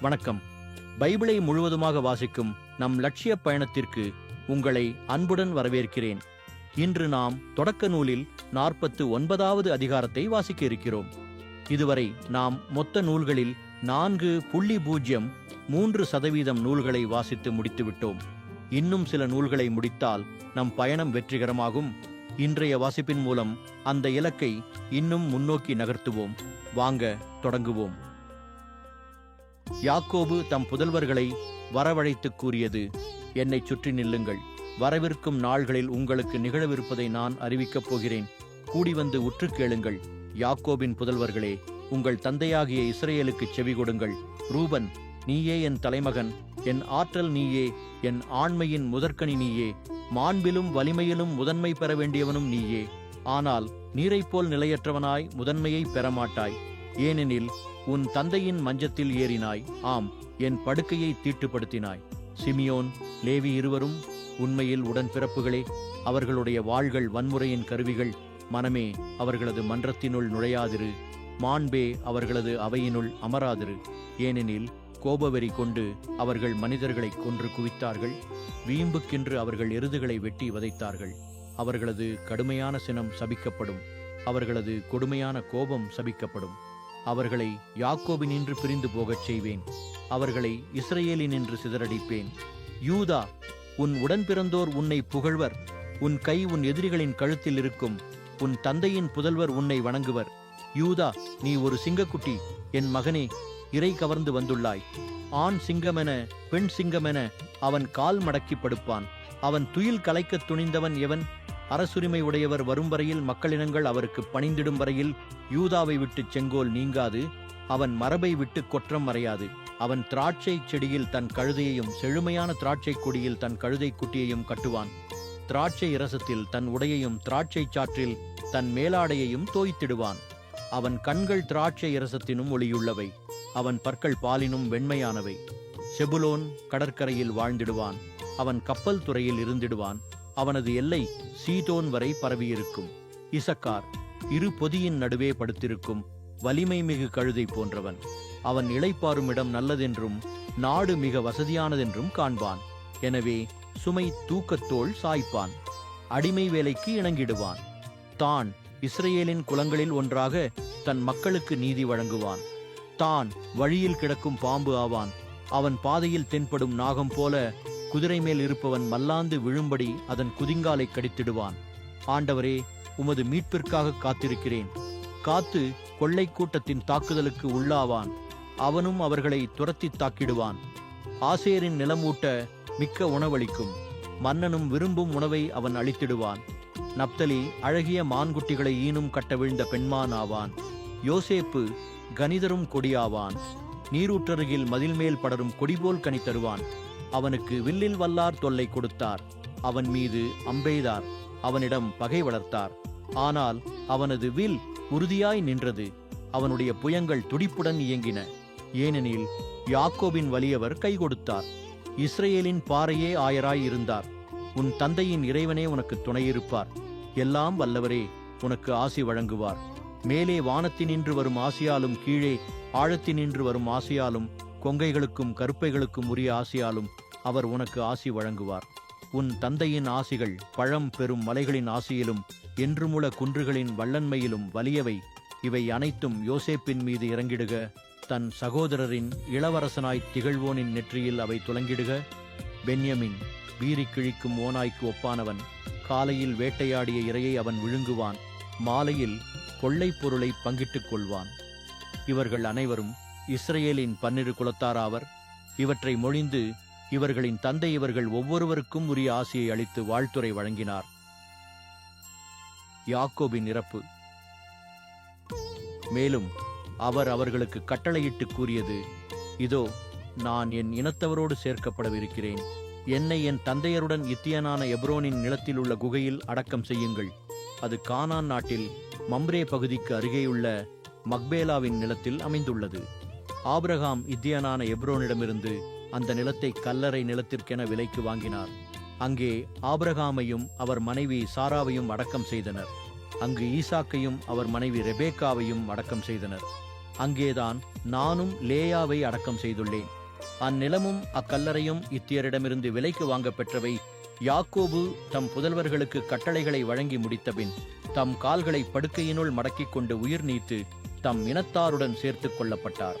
வணக்கம். பைபிளை முழுவதுமாக வாசிக்கும் நம் லட்சிய பயணத்திற்கு உங்களை அன்புடன் வரவேற்கிறேன். இன்று நாம் தொடக்க நூலில் நாற்பத்து ஒன்பதாவது அதிகாரத்தை வாசிக்க இருக்கிறோம். இதுவரை நாம் மொத்த நூல்களில் நான்கு புள்ளி பூஜ்ஜியம் மூன்று சதவீதம் நூல்களை வாசித்து முடித்துவிட்டோம். இன்னும் சில நூல்களை முடித்தால் நம் பயணம் வெற்றிகரமாகும். இன்றைய வாசிப்பின் மூலம் அந்த இலக்கை இன்னும் முன்னோக்கி நகர்த்துவோம். வாங்க தொடங்குவோம். யாக்கோபு தம் புதல்வர்களை வரவழைத்துக் கூறியது என்னைச் சுற்றி நில்லுங்கள். வரவிருக்கும் நாள்களில் உங்களுக்கு நிகழவிருப்பதை நான் அறிவிக்கப் போகிறேன். கூடி வந்து உற்று கேளுங்கள். யாக்கோபின் புதல்வர்களே உங்கள் தந்தையாகிய இஸ்ரேலுக்கு செவி கொடுங்கள். ரூபன் நீயே என் தலைமகன். என் ஆற்றல் நீயே. என் ஆண்மையின் முதற்கனி நீயே. மாண்பிலும் வலிமையிலும் முதன்மை பெற வேண்டியவனும் நீயே. ஆனால் நீரைப் போல் நிலையற்றவனாய் முதன்மையை பெறமாட்டாய். ஏனெனில் உன் தந்தையின் மஞ்சத்தில் ஏறினாய். ஆம் என் படுக்கையை தீட்டுப்படுத்தினாய். சிமியோன் லேவி இருவரும் உண்மையில் உடன்பிறப்புகளே. அவர்களுடைய வாள்கள் வன்முறையின் கருவிகள். மனமே அவர்களது மன்றத்தினுள் நுழையாதிரு. மாண்பே அவர்களது அவையினுள் அமராதிரு. ஏனெனில் கோபவெறி கொண்டு அவர்கள் மனிதர்களை கொன்று குவித்தார்கள். வீம்புக்கென்று அவர்கள் எருதுகளை வெட்டி வதைத்தார்கள். அவர்களது கடுமையான சினம் சபிக்கப்படும். அவர்களது கொடுமையான கோபம் சபிக்கப்படும். அவர்களை யாக்கோபினின்று பிரிந்து போகச் செய்வேன். அவர்களை இஸ்ரவேலினின்று சிதறடிப்பேன். யூதா உன் உடன்பிறந்தோர் உன்னை புகழ்வர். உன் கை உன் எதிரிகளின் கழுத்தில் இருக்கும். உன் தந்தையின் புதல்வர் உன்னை வணங்குவர். யூதா நீ ஒரு சிங்கக்குட்டி. என் மகனே இறை கவர்ந்து வந்துள்ளாய். ஆண் சிங்கமென பெண் சிங்கமென அவன் கால் மடக்கி படுப்பான். அவன் துயில் கலைக்கத் துணிந்தவன் எவன்? அரசுரிமை உடையவர் வரும் வரையில் மக்களினங்கள் அவருக்கு பணிந்திடும் வரையில் யூதாவை விட்டு செங்கோல் நீங்காது அவன் மரபை விட்டு கொற்றம் மறையாது. அவன் திராட்சை செடியில் தன் கழுதையையும் செழுமையான திராட்சை கொடியில் தன் கழுதை குட்டியையும் கட்டுவான். திராட்சை இரசத்தில் தன் உடையையும் திராட்சை சாற்றில் தன் மேலாடையையும் தோய்த்திடுவான். அவன் கண்கள் திராட்சை இரசத்தினும் ஒளியுள்ளவை அவன் பற்கள் பாலினும் வெண்மையானவை. செபுலோன் கடற்கரையில் வாழ்ந்திடுவான் அவன் கப்பல் துறையில் இருந்திடுவான் அவனது எல்லை சீதோன் வரை பரவியிருக்கும். இசக்கார் இரு பொதியின் நடுவே படுத்திருக்கும் வலிமை மிகு கழுதை போன்றவன். அவன் இளைப்பாறும் இடம் நல்லதென்றும் நாடு மிக வசதியானதென்றும் காண்பான். எனவே சுமை தூக்கத்தோள் சாய்ப்பான். அடிமை வேலைக்கு இணங்கிடுவான். தான் இஸ்ரேலின் குலங்களில் ஒன்றாக தன் மக்களுக்கு நீதி வழங்குவான். தான் வழியில் கிடக்கும் பாம்பு ஆவான். அவன் பாதையில் தென்படும் நாகம் போல குதிரை மேல் இருப்பவன் மல்லாந்து விழும்படி அதன் குதிங்காலை கடித்திடுவான். ஆண்டவரே உமது மீட்பிற்காக காத்திருக்கிறேன். காத்து கொள்ளை கூட்டத்தின் தாக்குதலுக்கு உள்ளாவான். அவனும் அவர்களை துரத்தி தாக்கிடுவான். ஆசேரின் நிலமூட்ட மிக்க உணவளிக்கும். மன்னனும் விரும்பும் உணவை அவன் அளித்திடுவான். நப்தலி அழகிய மான்குட்டிகளை ஈனும் கட்டவிழ்ந்த பெண்மான் ஆவான். யோசேப்பு கணிதரும் கொடியாவான். நீரூற்றருகில் மதில் மேல் படரும் கொடிபோல் கனி தருவான் அவனுக்கு வில்லில் வல்லார் தொல்லை கொடுத்தார். அவன் மீது அம்பெய்தார். அவனிடம் பகை வளர்த்தார். ஆனால் அவனது வில் உறுதியாய் நின்றது. அவனுடைய புயங்கள் துடிப்புடன் இயங்கின. ஏனெனில் யாக்கோபின் வலியவர் கை கொடுத்தார். இஸ்ரேலின் பாறையே ஆயராய் இருந்தார். உன் தந்தையின் இறைவனே உனக்கு துணையிருப்பார். எல்லாம் வல்லவரே உனக்கு ஆசி வழங்குவார். மேலே வானத்தினின்று வரும் ஆசியாலும் கீழே ஆழத்தினின்று வரும் ஆசியாலும் கொங்கைகளுக்கும் கருப்பைகளுக்கும் உரிய ஆசியாலும் அவர் உனக்கு ஆசி வழங்குவார். உன் தந்தையின் ஆசிகள் பழம் பெறும் மலைகளின் ஆசியிலும் என்றுமுள குன்றுகளின் வல்லன்மையிலும் வலியவை. இவை அனைத்தும் யோசேப்பின் மீது இறங்கிடுக. தன் சகோதரரின் இளவரசனாய் திகழ்வோனின் நெற்றியில் அவை துலங்கிடுக. பென்யமின் வீறி கிழிக்கும் ஓனாய்க்கு ஒப்பானவன் காலையில் வேட்டையாடிய இரையை அவன் விழுங்குவான். மாலையில் கொள்ளைப் பொருளை பங்கிட்டுக் கொள்வான். இவர்கள் அனைவரும் இஸ்ரேலின் பன்னிரு குலத்தாராவர் இவற்றை மொழிந்து இவர்களின் தந்தை இவர்கள் ஒவ்வொருவருக்கும் உரிய ஆசியை அளித்து வாழ்த்துரை வழங்கினார். யாக்கோபின் இறப்பு. மேலும் அவர் அவர்களுக்கு கட்டளையிட்டு கூறியது இதோ நான் என் இனத்தவரோடு சேர்க்கப்படவிருக்கிறேன். என்னை என் தந்தையருடன் இத்தியனான எப்ரோனின் நிலத்தில் உள்ள குகையில் அடக்கம் செய்யுங்கள். அது கானான் நாட்டில் மம்ரே பகுதிக்கு அருகேயுள்ள மக்பேலாவின் நிலத்தில் அமைந்துள்ளது. ஆபிரகாம் இத்தியனான எப்ரோனிடமிருந்து அந்த நிலத்தை கல்லறை நிலத்திற்கென விலைக்கு வாங்கினார். அங்கே ஆபிரகாமையும் அவர் மனைவி சாராவையும் அடக்கம் செய்தனர். அங்கு ஈசாக்கையும் அவர் மனைவி ரெபேக்காவையும் அடக்கம் செய்தனர். அங்கேதான் நானும் லேயாவை அடக்கம் செய்துள்ளேன். அந்நிலமும் அக்கல்லறையும் இத்தியரிடமிருந்து விலைக்கு வாங்க பெற்றவை யாக்கோபு தம் புதல்வர்களுக்கு கட்டளைகளை வழங்கி முடித்தபின் தம் கால்களை படுக்கையினுள் மடக்கிக் கொண்டு உயிர் நீத்து தம் இனத்தாருடன் சேர்த்துக் கொள்ளப்பட்டார்.